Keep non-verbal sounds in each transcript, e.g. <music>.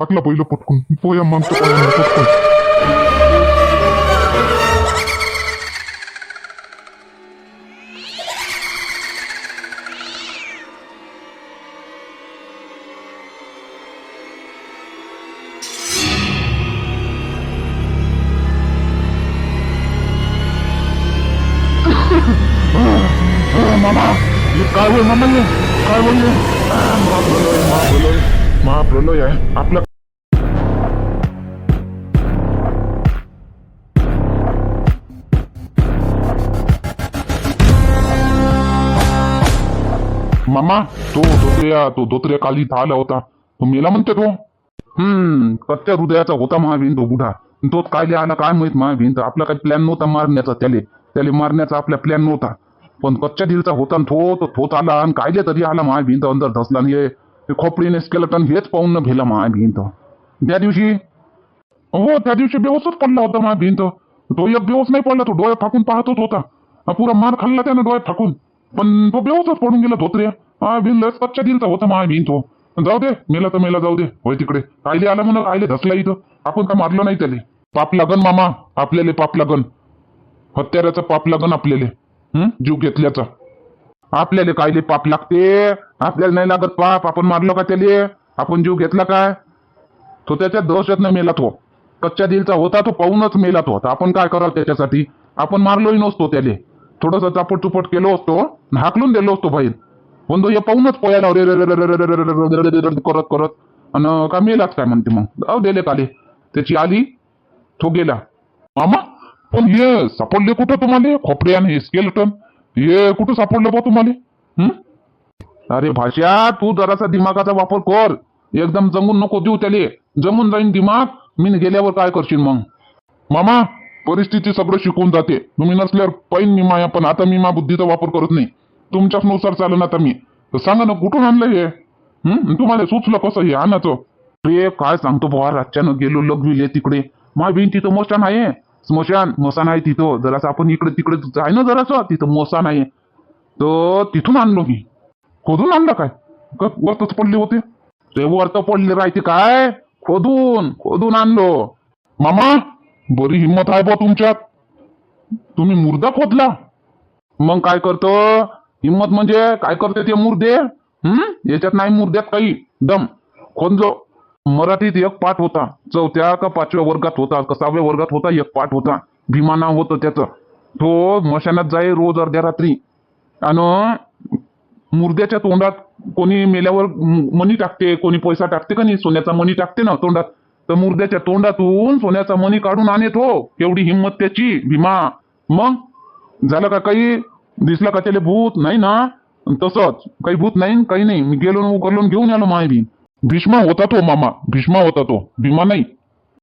हातला बैल पटकून पोया मागतो पटकून. <laughs> मामा काय बोल मामा? काय बोल मामा तो धोत्र्या तो धोत्र्या काली इथं आला होता. तो मेला म्हणते तो. हम्म कच्च्या हृदयाचा होता महावीन तो बुढा तो काय आला काय माहीत महावीन तर आपला काही प्लॅन नव्हता मारण्याचा त्याले. त्याले मारण्याचा आपला प्लॅन नव्हता. पण कच्च्या दिलचा होता थो तो थोत आला आणि कायले तरी आला महावीन अंदर धसला आणि ते खोपडीने स्केलेटन हेच पाहून न भेला महावीन त्या दिवशी हो त्या दिवशी बेहोसच पडला होता महावीन तो एक बेहोस नाही पडला तो डोळे फाकून पाहतच होता. पुरा मार खाल्ला त्यानं डोळे फाकून. पण तो बेहोसच पडून गेला धोत्रे हा बिन लस कच्च्या दिलचा होता महावीन तो. जाऊ दे मेला तर मेला जाऊ दे. होय तिकडे. कायले आला म्हणून कायले धसला इथं. आपण काय मारलं नाही त्याले? पाप लागन मामा आपल्याले पाप लागन. हत्याराचं पाप लागन आपल्याले. हम्म जीव घेतल्याचा. आपल्याला कायले पाप लागते? आपल्याला नाही लागत पाप. आपण मारलो का त्याले? आपण जीव घेतला काय? तो त्याच्या दहशत मेला तो. कच्च्या दिलचा होता तो पाहूनच मेला तो. आता आपण काय करावं त्याच्यासाठी? आपण मारलोही नसतो त्याले. थोडस चापट चुपट केलो असतो हाकलून दिलो असतो बाहेर पण तो पाहूनच पोयाला रे करत करत आणि का मेलाच काय म्हणते मग जाऊ दिले काले त्याची आली तो गेला मामा पण हे सापडले कुठं तुम्हाला खोपडे आणि हे स्केलटन हे कुठं सापडलं बा तुम्हाला अरे भाषा तू जरासा दिमागाचा वापर कर एकदम जमून नको देऊ त्याले जमून जाईन दिमाग मी गेल्यावर काय करशील मग मामा परिस्थिती सगळं शिकून जाते. तुम्ही नसल्यावर पाहिन मी माया पण आता मी मा बुद्धीचा वापर करत नाही. तुमच्याच नुसार चालन आता मी. तर सांगा ना कुठून आणलं हे? तुम्हाला सुचलं कसं हे? आणायचं रे काय सांगतो बुवा रातच्यानं गेलो लगविले तिकडे. मा बिन तिथं मोशान आहे. स्मशान मसान आहे तिथं. जरासं आपण इकडे तिकडे आहे ना जरासं. तिथं मोसान आहे. तर तिथून आणलो मी. खोदून आणलं काय? का वरतच पडले होते? ते वरत पडले राहते काय? खोदून खोदून आणलो. मामा! बरी हिंमत आहे बा तुमच्यात. तुम्ही मुर्दा खोदला. मग काय करतो? हिंमत म्हणजे काय करते ते मुर्दे? हम्म याच्यात नाही मुर्द्यात काही. दम. खोदलो. मराठीत एक पाठ होता. चौथ्या का पाचव्या वर्गात होता. का सहाव्या वर्गात होता? एक पाठ होता. भीमा नाव होतं त्याचं. तो मशानात जाई रोज अर्ध्या रात्री. आणि मुर्द्याच्या तोंडात कोणी मेल्यावर मनी मणी टाकते. कोणी पैसा टाकते का नाही? सोन्याचा मनी टाकते ना तोंडात. तर मुर्द्याच्या तोंडातून सोन्याचा मणी काढून आणत हो. केवढी हिंमत त्याची? भीमा. मग? झालं का काही? दिसला का त्याला भूत? नाही ना. तसंच. काही भूत नाही काही नाही. मी गेलो उकरलो घेऊन आलो माय बी भीष्मा होता तो मामा. भीष्मा होता तो. भीमा नाही.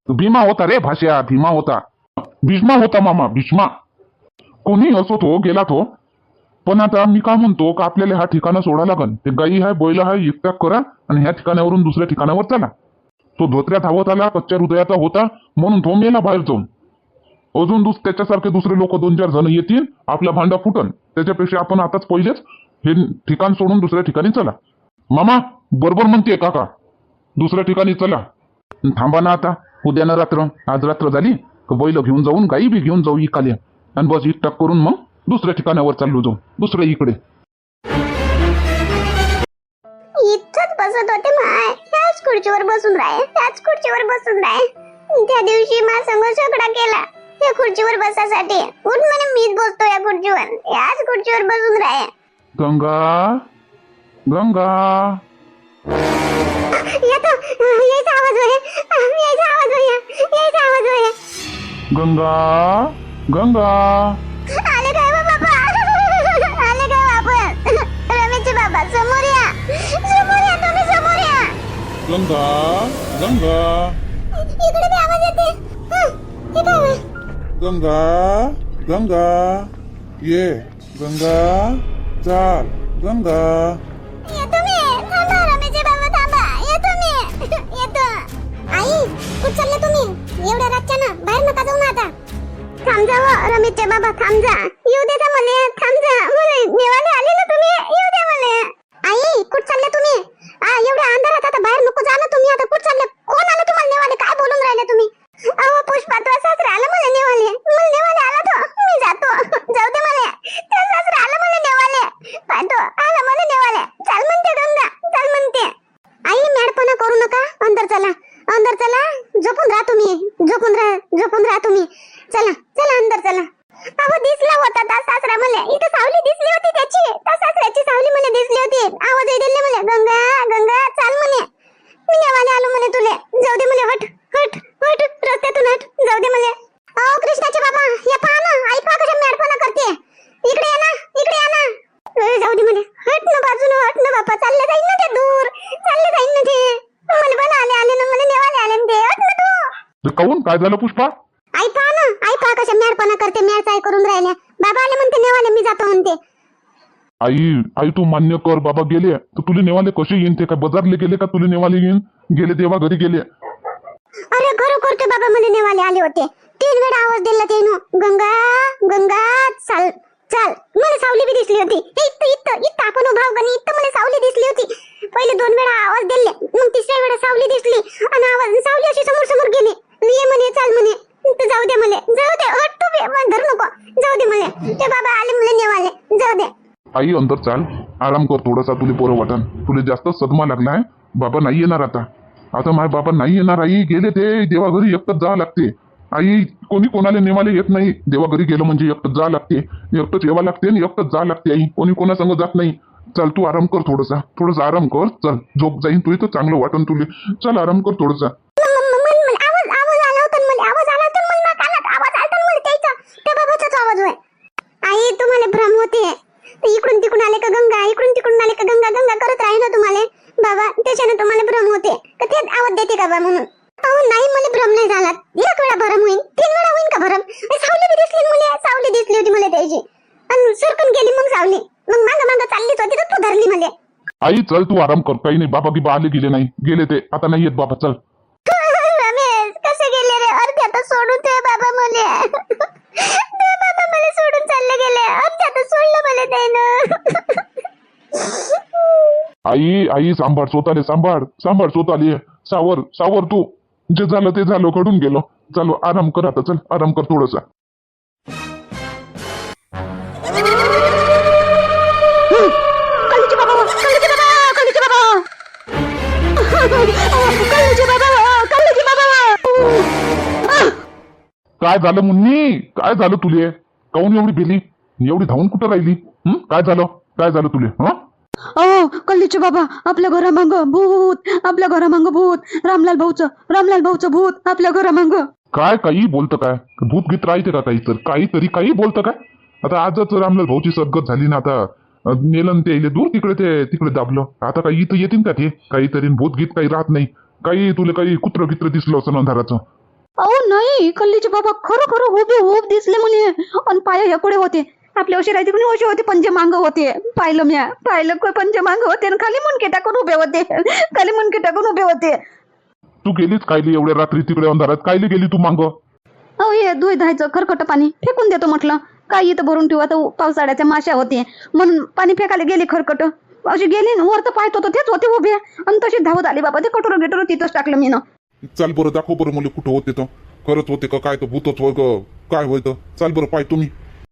भीमा होता रे भाष्या. भीमा होता. भीष्मा होता मामा. भीष्मा. कोणी असो तो गेला तो. पण आता मी काय म्हणतो का आपल्याला हा ठिकाणं सोडा लागन? ते गाई आहे बैल आहे युक्त्या करा आणि ह्या ठिकाणावरून दुसऱ्या ठिकाणावर चला. तो धोत्र्या धावत आला कच्च्या हृदयाचा होता म्हणून तो मेला बाहेर जाऊन. अजून दुस त्याच्यासारखे दुसरे लोक दोन चार जण येतील आपला भांडा फुटन. त्याच्यापेक्षा आपण आताच पहिलेच हे ठिकाण सोडून दुसऱ्या ठिकाणी चला. मामा बरोबर म्हणते काका. दुसऱ्या ठिकाणी चला. थांबा ना आता. उद्या ना रात्र. आज रात्र झाली. बैल घेऊन जाऊन गाई बी घेऊन जाऊ इकाले. आणि बस इटक करून मग दुसऱ्या ठिकाणावर चाललो जाऊ. दुसऱ्या इकडे. बसत होते माय ह्याच खुर्चीवर बसून राहे ह्याच खुर्चीवर बसून राहे त्या दिवशी मा संग झगडा केला. या खुर्चीवर बसासाठी. उठ म्हणे मीच बसतो या खुर्चीवर. याच खुर्चीवर बसून राहे गंगा गंगा. येतो यायचा आवाज होय यायचा आवाज होय यायचा आवाज होय गंगा गंगा. आले काय गंगा गंगा. हं, हे? गंगा गंगा. ये गंगा. चाल गंगा. आई कुठं चालले तुम्ही? एवढ्या रातच्या ना बाहेर नका जाऊ ना आता. थांब जा हो, रमेशचे बाबा थांब जा. येऊ दे मला थांब जा. मला नेवाले आले ना तुम्ही? येऊ द्या मला आई कुठं चालले तुम्ही? एवढ्या अंधारात आता बाहेर नको जा ना तुम्ही. आता कुठं चालले कोण चला अंदर चला झोपून राहा तुम्ही झोपून राहा झोपून राहा तुम्ही चला चला अंदर चला अहो दिसला होता ता सासरा मला इथं सावली दिसली होती त्याची त्या सासऱ्याची सावली मला दिसली होती आवाज दिले मला गंगा गंगा चाल म्हणे मी नेवाले आलो म्हणे तुले जाऊ दे म्हणे हट हट हट रस्त्यातून हट जाऊ दे म्हणे अहो कृष्णाचे बाबा हे पहा ना आई पहा कशा मॅडपणा करते इकडे या ना इकडे या ना अरे, जाऊ दे म्हणे हट ना बाजून हट ना बापा चालले जाईन ना ते दूर चालले जाईन ना ते मला पण आले आले ना मला नेवाले आले ना ते हट ना काहून काय झालं पुष्पा? आई पहा ना आई पहा कशा मॅडपणा करते मॅच आई करून राहिल्या. बाबा आले म्हणते नेवाले मी जातो म्हणते. आई आई तू मान्य कर बाबा गेले. तर तुले नेवाले कसे येईन? ते काय बाजारले गेले का? तुले नेवाले येईन? गेले तेव्हा घरी गेले. अरे खरोखर ते बाबा मला नेवाले आले होते. तीन वेळा आवाज दिला ते गंगा गंगा चाल चाल. मला सावली बी दिसली होती. हे इथं इथं इथं आपण उभा आणि इथं मला सावली दिसली होती. पहिले दोन वेळा आवाज दिले मग तिसऱ्या वेळा सावली दिसली. आणि आवाज सावली अशी समोर समोर गेली ये म्हणे चाल म्हणे तर जाऊ दे म्हणे जाऊ दे हट तू बे मला धरू नको जाऊ दे म्हणे ते बाबा आले मला नेवाले जाऊ दे आई अंदर चाल. आराम कर थोडासा तुले पोरं वाटण तुले जास्त सदमा लागलाय बाबा नाही येणार आता. आता माय बाबा नाही येणार. आई गेले ते देवाघरी एकटंच जावं लागते. आई कोणी कोणाला नेमाले येत नाही. देवाघरी गेलं म्हणजे एकटंच जावं लागते. एकटंच येवा लागते आणि एकटंच जावं लागते आई. कोणी कोणासंग जात नाही. चल तू आराम कर थोडासा. थोडासा आराम कर. चल झोप जाईन. तुला तर चांगलं वाटण तुले. चल आराम कर थोडासा. आवाज आई तुम्हाला भ्रम होते. इकडून तिकडून आले का गंगा? इकडून तिकडून आले का गंगा? गंगा करत राही ना तुम्हाला. बाबा त्याच्याने तुम्हाला भ्रम होते. का तेच आवाज देते का बा म्हणून? अहो नाही मला भ्रम नाही झाला. एक वेळा भरम होईल तीन वेळा होईल का भरम? सावली बी दिसली मला सावली दिसली होती मला त्याची. आणि सरकून गेली मग सावली. मग माग माग चाललीच होती तर तू धरली मला. आई चल तू आराम कर. काही नाही बाबा गिबा आले गेले नाही. गेले ते. आता नाही येत बाबा चल. <laughs> कसे गेले रे? अर्ध्यात सोडून ते बाबा मले ते बाबा मला सोडून चालले गेले. अर्ध्यात सोडलं मला त्यानं. आई आई सांभाळ स्वतःले सांभाळ. सांभाळ स्वतःले. सावर सावर तू. जे झालं ते झालं घडून गेलो. चलो आराम कर आता चल. आराम कर थोडसा. बाबा बाबा. काय झालं मुन्नी? काय झालं तुले? काऊन एवढी भेली? एवढी धावून कुठं राहिली? हं? काय झालं? काय झालं तुले? हं? अहो कल्लीचे बाबा आपल्या घरामांग भूत आपल्या घरामांग भूत. रामलाल भाऊचं रामलाल भाऊचं भूत आपल्या घरामांग. काय काही बोलतं काय? भूत गीत राहते का काही तर? काहीतरी काही बोलतं काय? आता आजच रामलाल भाऊची सद्गत झाली ना आता. अं, नेलं न ते इले दूर तिकडे ते तिकडे दाबलं. आता काही इथं येतील का ते? काहीतरी भूत गीत काही राहत नाही. काही तुला काही कुत्र गित्र दिसलं असं अंधाराचं अहो नाही कल्लीचे बाबा खरं खरं उभे उभ दिसले म्हणे. आणि पाय याकडे होते. आपल्या राहते कोणी असे होते पंजे मांग होते. पाहिलं म्या पाहिलं कोण पंजे मांग होते आणि खाली मुनके टाकून उभे होते. खाली मुनके टाकून उभे होते. तू गेलीच कायली एवढ्या रात्री तिकडे अंधारात? कायली गेली तू मांग? अहो हे धुई धायचं खरकट पाणी फेकून देतो म्हटलं. काय इथं भरून ठेवू आता पावसाळ्याच्या माश्या होते. म्हणून पाणी फेकायला गेली खरकट अशी गेली न वर तर पाहत होतो तेच होते उभे. आणि तशी धावत आली बाबा ते कटोरं गिटोरं तिथंच टाकलं मी ना चाल बरं दाखव बरं मला कुठं होते तर. खरंच होते का काय तर भूतच होय ग काय होय तर. चाल बरं पाय तुम्ही.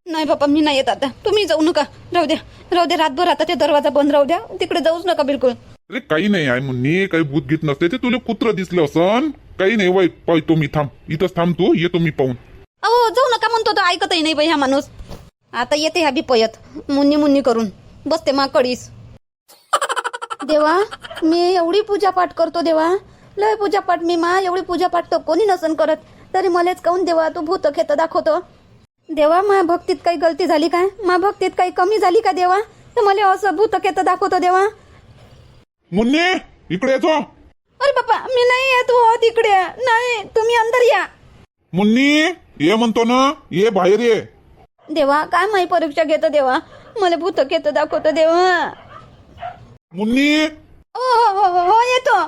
नाही बाबा मी नाही येत आता. तुम्ही जाऊ नका. राहू द्या. राहू द्या रातभर आता ते दरवाजा बंद राहू द्या. तिकडे जाऊच नका बिलकुल. अरे काही नाही आहे मुन्नी काही भूत गीत नसते. ते तुला कुत्र दिसलं असन. काही नाही वय पाय तुम्ही थांब. इथंच थांब तू येतो मी पाहून. अहो जाऊ नका म्हणतो तो ऐकतही नाही बाई हा माणूस. आता येते ह्या बी पयत मुन्नी मुन्नी करून. बसते मा कडीस देवा मी एवढी पूजापाठ करतो देवा. लय पूजापाठ मी मा एवढी पूजापाठ तर कोणी नसन करत. तरी मलाच काऊन देवा तू भूत खेत दाखवतो. देवा मा भक्तीत काही गलती झाली काय? मा भक्तीत काही कमी झाली का देवा? तर मला असं भूत खेत दाखवतो देवा. मुन्नी इकडे येतो. अरे बापा मी नाही येत हो तिकडे. नाही तुम्ही अंदर या. मुन्नी ये म्हणतो ना ये बाहेर ये. देवा काय माही परीक्षा घेतो देवा? मला भूत खेत दाखवतो देवा. मुन्नी. हो हो हो, हो हो, येतो.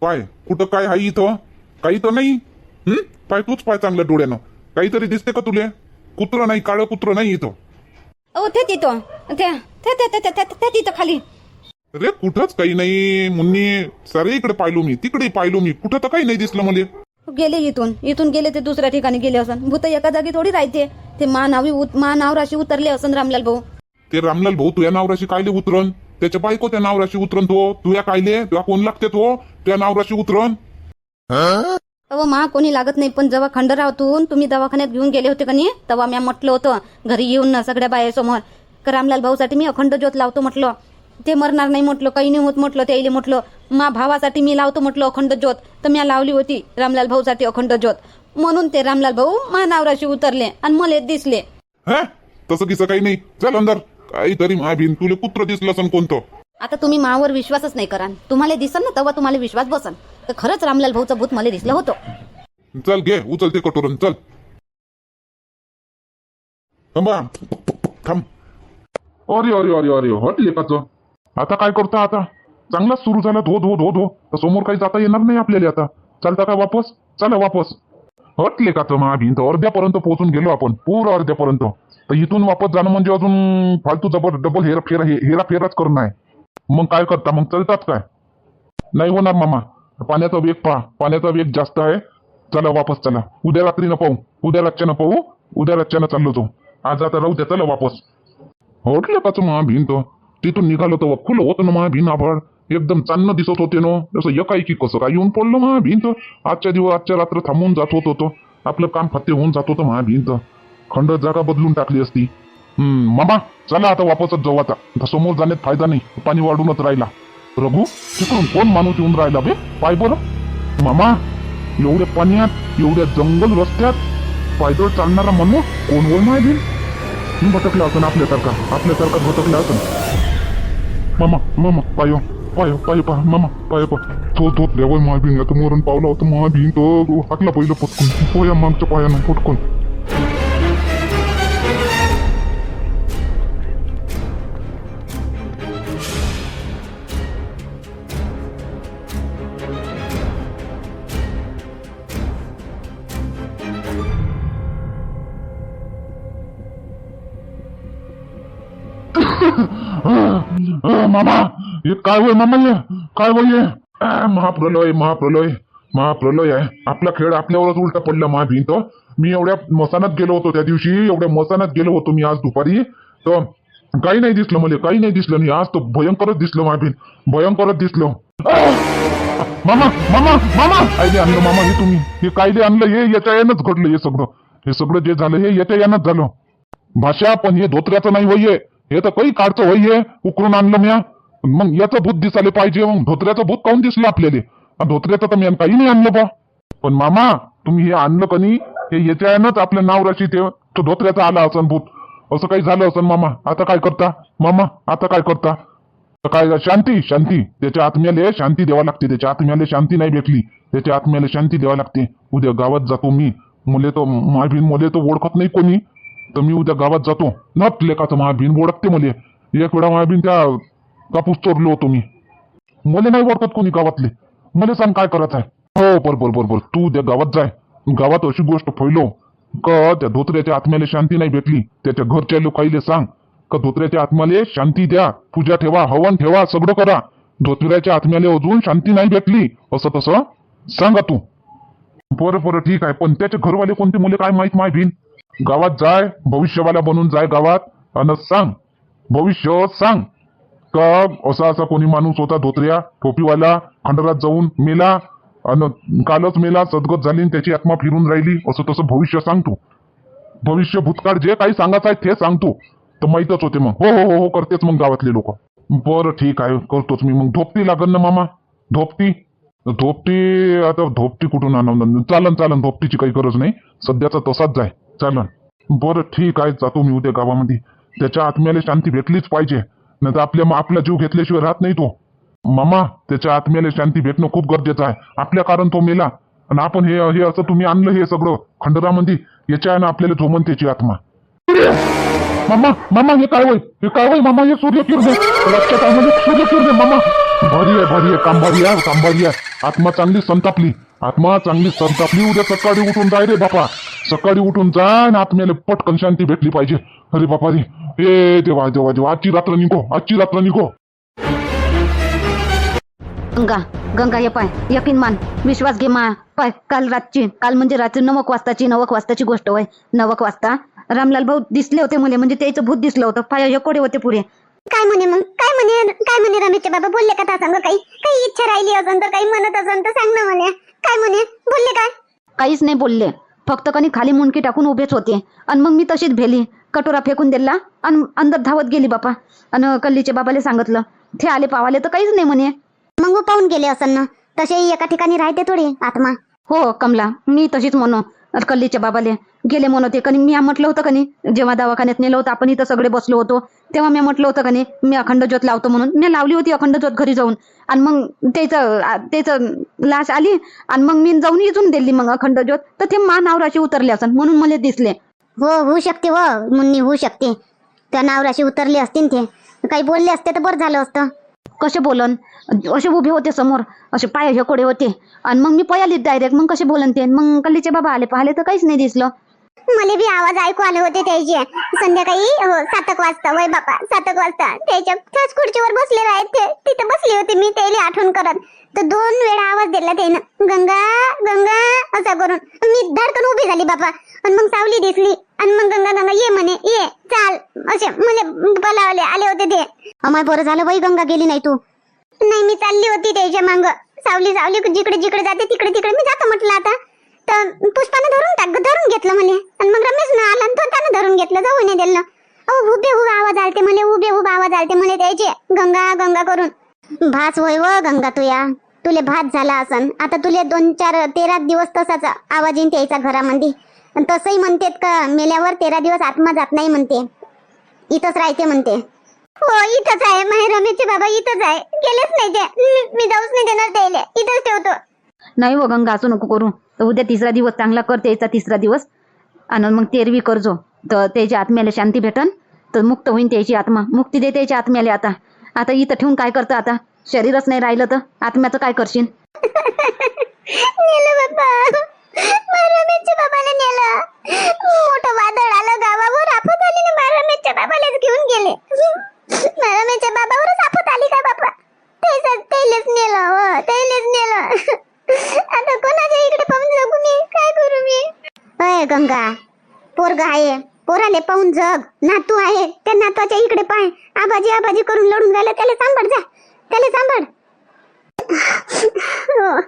पाय कुठं काय आहे इथं? काही तर नाही? हं? पाय तूच पाय चांगल्या डोळ्यानं. काहीतरी दिसते का तुले? कुत्र नाही काळं कुत्र नाही इथं. ओ ते तिथं. त्या त्या त्या त्या- त्या त्या तिथं खाली. अरे कुठंच काही नाही मुन्नी. सारे इकडे पाहिलो मी तिकडे पाहिलो मी. कुठं तर काही नाही दिसलं मला. गेले इथून. इथून गेले ते दुसऱ्या ठिकाणी गेले असन. भूत एका जागी थोडी राहते. ते मानावी उत- मानावराशी उतरले असन रामलाल भाऊ. ते रामलाल भाऊ तुझ्या नावराशी कायले उतरण त्याच्या बायको त्या नावराशी उतरन तो? तुया कायले? तुया कोण लागते तो? त्या नावराशी उतरन? अहो मा कोणी लागत नाही पण जेव्हा खंडरावतून तुम्ही दवाखान्यात घेऊन गेले होते का नाही तेव्हा मी म्हटलं होतं घरी येऊन ना सगळ्या बायासमोर का रामलाल भाऊसाठी मी अखंड ज्योत लावतो म्हटलं. ते मरणार नाही म्हटलं काही नाही होत म्हटलं त्याईले म्हटलं. मा भावासाठी मी लावतो म्हटलं अखंड ज्योत तर मी लावली होती रामलाल भाऊसाठी अखंड ज्योत. म्हणून ते रामलाल भाऊ महानावराशी उतरले आणि मला दिसले. तसं किसं काही नाही. चल अंदर. काहीतरी माय भिन तुले कुत्र दिसलं असन कोणतं. आता तुम्ही मावर विश्वासच नाही करा तुम्हाला दिसन ना तेव्हा तुम्हाला विश्वास बसन. तर खरंच रामलाल भाऊचं भूत मला दिसलं होतं. चल घे उचल ते कटोरन चल. थांबा. थांब. अरे अरे अरे अरे हट लेकाच. आता काय करता आता? चांगलाच सुरू झाला धो धो धो धो. तर समोर काही जाता येणार नाही आपल्याला आता. चालता का वापस? चला वापस. हट लेकाच मा तर अर्ध्यापर्यंत पोहोचून गेलो आपण. पूर्ण अर्ध्यापर्यंत. तर इथून वापस जाणं म्हणजे अजून फालतू जबर डबल हेरा फेरा हे- हेरा फेराच करणं आहे. मग काय करता? मग चलतात काय? नाही होणार मामा. पाण्याचा वेग पहा. पाण्याचा वेग जास्त आहे. चला वापस चला. उद्या रात्री न पाहू. उद्या रातच्यानं पाहू. उद्या रातच्यानं चाललो तो आज आता राहू द्या. चला वापस. होटले का महा भिन तो. तिथून निघालो तर खुलं होतं ना महा भिन आभाळ. एकदम चांगलं दिसत होते ना. जसं एकाएकी कसं काय येऊन पडलं महा भिंत आजच्या दिवस आजच्या रात्र थांबून जात होत होतो आपलं काम फत्ते होऊन जात होतं महा भिंत खंड जागा बदलून टाकली असती. हम्म मामा चला आता वापसच जाऊ आता. आता समोर जाण्यात फायदा नाही पाणी वाढूनच राहिला. रघु तिकडून कोण माणूस येऊन राहिला बे? पाय बरं. मामा एवढ्या पाण्यात एवढ्या जंगल रस्त्यात पायदळ चालणारा माणूस कोण वळ नाही बिन मी भटकला असन आपल्यासारखा आपल्यासारखा भटकला असन. मामा मामा पायो पायो पायो पा मामा पायो पा तो तो देवय महाबीन आता मरण पावला होता महाबीन तो हाकला पहिलं पटकून. पोया मागच्या पायानं पटकून. हे काय होय मामा हे? काय होय हे? महाप्रलय महाप्रलय महाप्रलय आहे. आपला खेळ आपल्यावरच उलटा पडला महाभीन तो. मी एवढ्या मसानात गेलो होतो त्या दिवशी एवढ्या मसानात गेलो होतो मी आज दुपारी. तर काही नाही दिसलं मला काही नाही दिसलं. मी आज तो भयंकरच दिसलं महाभीन भयंकरच दिसलं. मामा मामा मामा! कायदे आणलं मामा हे तुम्ही? हे कायदे आणलं? हे याच्या यानंच घडलं हे सगळं. हे सगळं जे झालं हे याच्या यानंच झालं. भाषा पण हे धोत्र्याचं नाही वय हे. तर काही काढचं वय उकरून आणलं म्या. मग याचं भूत दिसायला पाहिजे मग धोत्र्याचं भूत काऊन दिसलं आपल्याला? आणि धोत्र्याचं तर मी काही नाही आणलं बा. पण मामा तुम्ही हे आणलं कनी हे याच्यानं आपल्या नाव राशी ते तो धोत्र्याचा आला असन भूत. असं काही झालं असन मामा? आता काय करता? मामा आता काय करता? काय शांती शांती. त्याच्या आत्म्याला शांती द्यावा लागते. त्याच्या आत्म्याला शांती नाही भेटली. त्याच्या आत्म्याला शांती द्यावा लागते. उद्या गावात जातो मी. मुले तो महाभीन मुले तो ओळखत नाही कोणी. तर मी उद्या गावात जातो. न लेखाचं महाभीन ओळखते मुले. एक वेळा महाभीन त्या कापूस चोरलो होतो मी. मुले नाही ओळखत कोणी गावातले. मला सांग काय करायचं आहे हो बरोबर बरोबर तू त्या गावात जाय. गावात अशी गोष्ट फैलो. का त्या धोत्र्याच्या आत्म्याला शांती नाही भेटली. त्याच्या घरच्या लोकाईले सांग. का धोत्र्याच्या आत्म्याला शांती द्या. पूजा ठेवा हवन ठेवा सगळं करा. धोत्र्याच्या आत्म्याला अजून शांती नाही भेटली. असं तसं सांगा तू. बरं बरं ठीक आहे. पण त्याचे घरवाले कोणते मुले काय माहीत माय भिन गावात जाय भविष्यवाला बनून जाय गावात. अन सांग. भविष्य सांग. का असा असा कोणी माणूस होता धोत्र्या टोपीवाला खंडरात जाऊन मेला आणि कालच मेला सदगत झाली आणि त्याची आत्मा फिरून राहिली. असं तसं भविष्य सांगतो. भविष्य भूतकाळ जे काही सांगायचं आहे ते सांगतो. तर माहीतच होते मग. हो हो हो हो करतेच मग गावातले लोक. बरं ठीक आहे. करतोच मी. मग धोपटी लागन ना मामा? धोपटी? धोपटी आता धोपटी कुठून आणवणार चालन चालन. धोपटीची काही गरज नाही. सध्याचा तसाच जाय. चालन. बरं ठीक आहे. जातो मी उद्या गावामध्ये. त्याच्या आत्म्याला शांती भेटलीच पाहिजे. नाही तर आपल्या आपला जीव घेतल्याशिवाय राहत नाही तो. मामा त्याच्या आत्म्याला शांती भेटणं खूप गरजेचं आहे. आपल्या कारण तो मेला. आणि आपण हे हे असं तुम्ही आणलं हे सगळं खंडरामध्ये याच्या आहे ना आपल्याला झोमन त्याची आत्मा. मामा मामा हे काय होय? हे काय होय? मामा हे सूर्यकिरण लक्षात आहे म्हणजे सूर्यकिरण मामा. भारी आहे भारी आहे काम भारी आहे काम भारी आहे. आत्मा चांगली संतापली. आत्मा चांगली संतापली. उद्या सकाळी उठून जाय रे बापा. सकाळी उठून जा आणि आत्म्याला पटकन शांती भेटली पाहिजे. अरे बापा रे. ए देवा देवा देवा. आजची रात्र निघो आजची रात्र निघो. गंगा गंगा ये पाय. यकीन मान. विश्वास घे मा पाय काल रातची काल म्हणजे रात्री नवक वाजताची नवक वाजताची गोष्ट होय. नवक वाजता. रामलाल भाऊ दिसले होते मुले म्हणजे त्याचं भूत दिसलं होतं. पाय यकोडे होते पुरे काय म्हणे मग? काय म्हणे काय म्हणे रमेशचे बाबा? बोलले का संग काही? काही इच्छा राहिली असेल तर काही म्हणत असेल तर सांग ना मला काय म्हणे? बोलले काय? काहीच नाही बोलले. फक्त कणी खाली मुंडकी टाकून उभेच होते. आणि मग मी तशीच भेली. कटोरा फेकून दिला आणि अंदर धावत गेली बापा. आणि कल्लीच्या बाबाला सांगितलं ते आले पावाले तर काहीच नाही म्हणे. मग पाहून गेले असेल ना. तसे एका ठिकाणी राहते थोडी आत्मा. हो कमला मी तशीच म्हणू. कल्लीच्या बाबाले गेले म्हणते कणी मी म्हटलं होतं कणी जेव्हा दवाखान्यात नेलं होतं आपण इथं सगळे बसलो होतो. तेव्हा मी म्हटलं होतं कणी मी अखंड ज्योत लावतो म्हणून. मी लावली होती अखंड ज्योत घरी जाऊन. आणि मग त्याचं त्याचं लाश आली. आणि मग मी जाऊन इजून दिली मग अखंड ज्योत. तर ते मा नावराशी उतरले असन म्हणून मला दिसले. हो होऊ शकते हो मुन्नी होऊ शकते. त्या नावराशी उतरले असतील ते. काही बोलले असते तर बरं झालं असतं. कसे बोलन? असे उभे होते समोर. असे पाय हे कोडे होते. आणि मग मी पयाली डायरेक्ट मग कसे बोलन ते? मग कल्लीचे बाबा आले पाहिले तर काहीच नाही दिसलं. मला बी आवाज ऐकू आले होते त्याचे. संध्याकाळी हो सातक वाजता वय बापा सातक वाजता. त्याच्या त्याच खुर्चीवर बसले राहत ते. तिथे बसली होती मी त्याला आठवण करत. तर दोन वेळा आवाज दिला त्यानं. गंगा गंगा असा करून. मी धडकन उभी झाली बापा. आणि मग सावली दिसली. आणि मग गंगा गंगा ये म्हणे ये चाल. असे मला बोलावले आले होते ते. अमाय बरं झालं बाई गंगा गेली नाही तू. नाही मी चालली होती त्याच्या मांग. सावली सावली जिकडे जिकडे जाते तिकडे तिकडे. मी जातो म्हटलं आता. तर पुष्पानं धरून टाक धरून घेतलं म्हणे आणि मग रमेश ना आला तो त्यानं धरून घेतलं जाऊ नाही दिलं. अहो उभे उभे आवाज आलते म्हणे उभे उभे आवाज आलते म्हणे त्याचे गंगा गंगा करून. भास होय व गंगा तुया. तुले भात झाला असन. आता तुले दोन चार तेरा दिवस तसाच आवाज येईन त्याचा घरामध्ये तसंही म्हणतेत का मेल्यावर तेरा दिवस आत्मा जात नाही म्हणते. इथंच राहते म्हणते. हो इथंच आहे. माहेर रमेशचे बाबा इथंच आहे. गेलेच नाही ते. मी- मी जाऊच नाही देणार त्याला. इथंच ठेवतो. नाही हो गंगा असं नको करू. तर उद्या तिसरा दिवस चांगला कर त्याचा तिसरा दिवस. आणि मग तेरवी करजो तर त्याच्या आत्म्याला शांती भेटन. तर मुक्त होईन त्याची आत्मा. मुक्ती दे त्याच्या आत्म्याला आता. आता इथं ठेवून काय करतं आता? शरीरच नाही राहिलं तर आत्म्याचं काय करशील? नेलं मोठं वादळ आलं गावावर. आफत आली ना रमेशच्या बाबालाच घेऊन गेले. रमेशच्या बाबावरच आफत आली का बाबा तेच तेलेच नेलं हो. तेलेच नेलं आता कोणाच्या इकडे पाहून जगू मी काय करू मी आहे गंगा. पोरग आहे. पोराले पाहून जग. नातू आहे. त्या नातवाच्या इकडे पाय. आबाजी आबाजी करून लढून राहिलं. त्याला सांभाळ जा. त्याला सांभाळ. हो.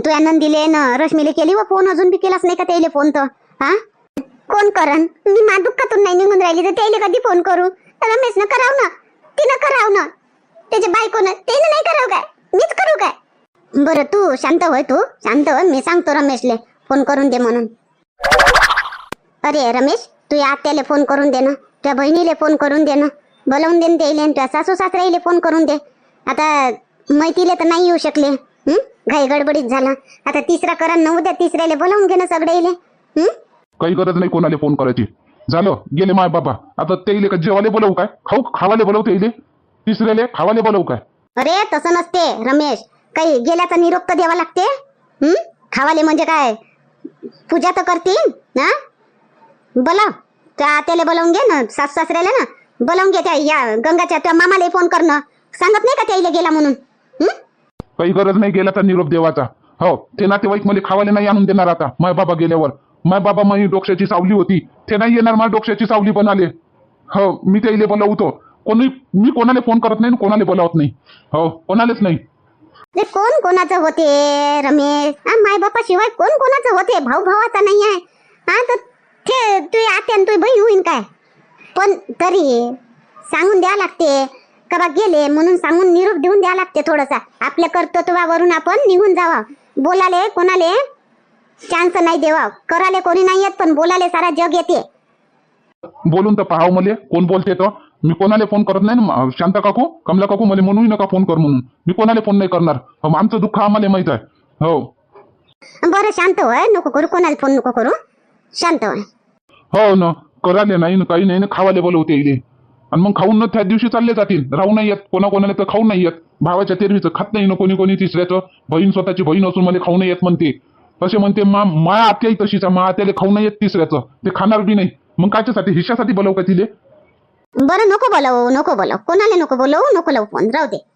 तू आनंदीले न ना रश्मीले केली व फोन अजून बी केलाच नाही का त्याला फोन तर? हा? कोण करन मी मा दुःखातून नाही निघून राहिली. तर त्याला कधी फोन करू? रमेश न कराव ना? तिनं कराव ना? त्याच्या बायकोनं त्यानं नाही कराव काय? मीच करू काय? बरं तू शांत होय तू. शांत होय. मी सांगतो रमेशले. फोन करून दे म्हणून. अरे रमेश तू या आत्याला फोन करून दे ना. तुझ्या बहिणीला फोन करून दे ना. बोलावून दे ना त्याला आणि तुझ्या सासू सासऱ्याला फोन करून दे. आता मैतीला तर नाही येऊ शकले. हं? घाई गडबडीत झालं. आता तिसरा करा न उद्या तिसऱ्याला बोलावून घे ना सगळ्याले हं? काही गरज नाही कोणाला फोन करायची. झालं गेले माय बाबा. आता ते का जेवाले बोलवू काय? खाऊ खावाले बोलवते इले तिसऱ्याले खावाले बोलवू काय? अरे तसं नसते रमेश. काही गेल्याचा निरोप तर द्यावा लागते. हं? खावाले म्हणजे काय? पूजा तर करतील ना? बोलाव. त्या आत्याला बोलावून घे ना सासू सासऱ्याला ना. बोलावून घे त्या या गंगाच्या त्या मामाला फोन करणं सांगत नाही का त्याला गेला म्हणून? हं? काही गरज नाही गेला तर निरोप देवाचा. हो ते नातेवाईक मला खावाले नाही आणून देणार आता माय बाबा गेल्यावर. माय बाबा माझी डोक्याची सावली होती. ते नाही येणार मला डोक्याची सावली पण आले हो मी त्याला बोलावतो. कोणी मी कोणाला फोन करत नाही आणि कोणाला बोलावत नाही. हो कोणालाच नाही. रे कोण कोणाचं होते रमेश? हा माय बापा शिवाय कोण कोणाचं होते? भाऊ भावाचा नाही आहे. हा तर ते तुझी आत्या तुझी बहीण होईन काय? पण तरी सांगून द्या लागते. का बा गेले म्हणून सांगून निरोप देऊन द्या लागते थोडासा. आपल्या कर्तृत्वावरून आपण निघून जावा. बोलाले कोणाले? चान्स नाही देवा कराले कोणी नाही येत पण बोलाले सारा जग येते. बोलून तर पाहाव मले. कोण बोलते तो? मी कोणाला फोन करत नाही ना शांता काकू कमला काकू मला म्हणूही नका फोन कर म्हणून. मी कोणाला फोन नाही करणार. हो, आमचं दुःख आम्हाला माहीत आहे. हो. बरं शांत होय. नको करू कोणाला फोन नको करू. शांत होय. हो ना कराले नाही ना काही नाही ना खावाले बोलवते इले. आणि मग खाऊन ना त्या दिवशी चालले जातील. राहू नाही येत कोणा कोणाला तर खाऊ नाही येत. भावाच्या तेरवीचं खात नाही ना कोणी कोणी तिसऱ्याचं. बहीण स्वतःची बहीण असून मला खाऊ नाही येत म्हणते. असे म्हणते मा माया आत्याही तशीच मा आत्याला खाऊ नाही येत तिसऱ्याचं. ते खाणार बी नाही. मग कायच्यासाठी हिश्यासाठी बोलव का तिले? बरं नको बोलवू नको बोलाव. कोणाला नको बोलवू नको लावू फोन. राहू दे.